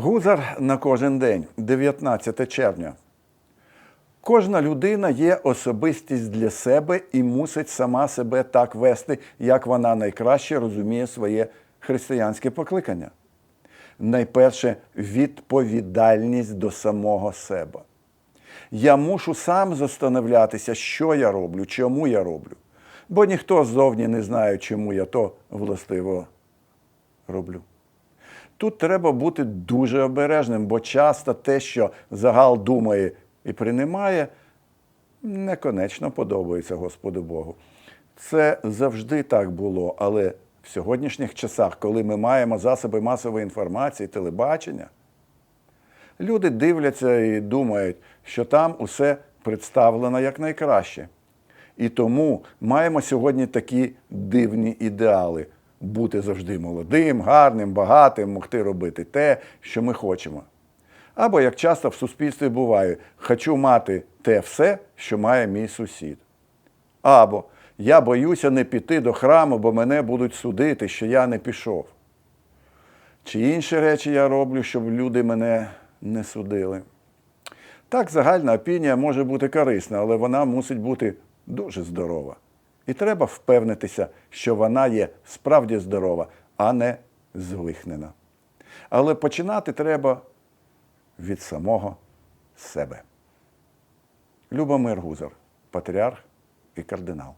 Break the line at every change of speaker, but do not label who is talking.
Гузар на кожен день, 19 червня. Кожна людина є особистість для себе і мусить сама себе так вести, як вона найкраще розуміє своє християнське покликання. Найперше відповідальність до самого себе. Я мушу сам застановлятися, що я роблю, чому я роблю. Бо ніхто ззовні не знає, чому я то властиво роблю. Тут треба бути дуже обережним, бо часто те, що загал думає і приймає, не конечно подобається Господу Богу. Це завжди так було, але в сьогоднішніх часах, коли ми маємо засоби масової інформації, телебачення, люди дивляться і думають, що там усе представлено як найкраще. І тому маємо сьогодні такі дивні ідеали бути завжди молодим, гарним, багатим, могти робити те, що ми хочемо. Або, як часто в суспільстві буває, хочу мати те все, що має мій сусід. Або я боюся не піти до храму, бо мене будуть судити, що я не пішов. Чи інші речі я роблю, щоб люди мене не судили. Так, загальна опінія може бути корисна, але вона мусить бути дуже здорова. І треба впевнитися, що вона є справді здорова, а не звихнена. Але починати треба від самого себе. Любомир Гузар, патріарх і кардинал.